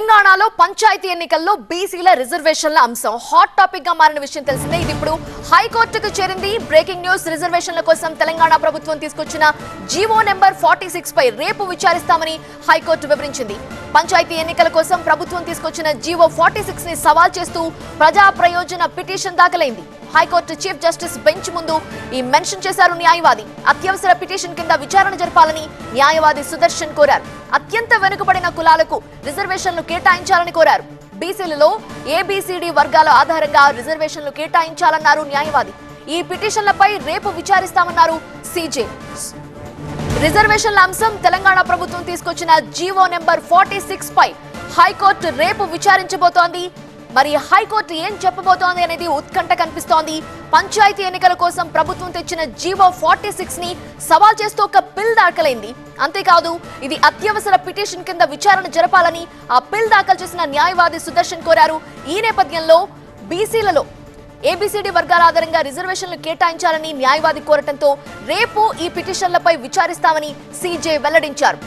తెలంగాణలో పంచాయతీ ఎన్నికల్లో బీసీల రిజర్వేషన్ల అంశం హాట్ టాపిక్గా మారిన విషయం తెలిసిందే. ఇది ఇప్పుడు హైకోర్టుకు చేరింది. బ్రేకింగ్ న్యూస్ రిజర్వేషన్ల కోసం తెలంగాణ ప్రభుత్వం తీసుకొచ్చిన జీవో నెంబర్ ఫార్టీ సిక్స్ పై రేపు విచారిస్తామని హైకోర్టు వివరించింది. పంచాయతీ ఎన్నికల కోసం ప్రభుత్వం తీసుకొచ్చిన జీవో ఫార్టీ సిక్స్ని సవాల్ చేస్తూ ప్రజా ప్రయోజన petition దాఖలైంది. High court chief justice bench ముందు ఈ మెన్షన్ చేశారు న్యాయవాది. అత్యవసర పిటిషన్ కింద విచారణ జరపాలని న్యాయవాది సుదర్శన్ కోరారు. అత్యంత వెనుకబడిన కులాలకు రిజర్వేషన్లు కేటాయించాలని కోరారు. బీసీలలో ఏబిసిడి వర్గాల ఆధారంగా రిజర్వేషన్లు కేటాయించాలన్నారు న్యాయవాది. ఈ పిటిషన్లపై రేపు విచారిస్తామన్నారు సీజే రిజర్వేషన్ల అంశం తెలంగాణ ప్రభుత్వం తీసుకొచ్చిన జీవో నెంబర్ ఫార్టీ సిక్స్ పై హైకోర్టు రేపు విచారించబోతోంది. మరి హైకోర్టు ఏం చెప్పబోతోంది అనేది ఉత్కంఠ కనిపిస్తోంది. పంచాయతీ ఎన్నికల కోసం ప్రభుత్వం తెచ్చిన జీవో ఫార్టీ సిక్స్ని సవాల్ చేస్తూ ఒక బిల్ దాఖలైంది. అంతేకాదు ఇది అత్యవసర పిటిషన్ కింద విచారణ జరపాలని ఆ బిల్ దాఖలు చేసిన న్యాయవాది సుదర్శన్ కోరారు. ఈ నేపథ్యంలో బీసీలలో ఏబీసీడీ వర్గాల ఆధారంగా రిజర్వేషన్లు కేటాయించాలని న్యాయవాది కోరటంతో రేపు ఈ పిటిషన్లపై విచారిస్తామని సీజే వెల్లడించారు.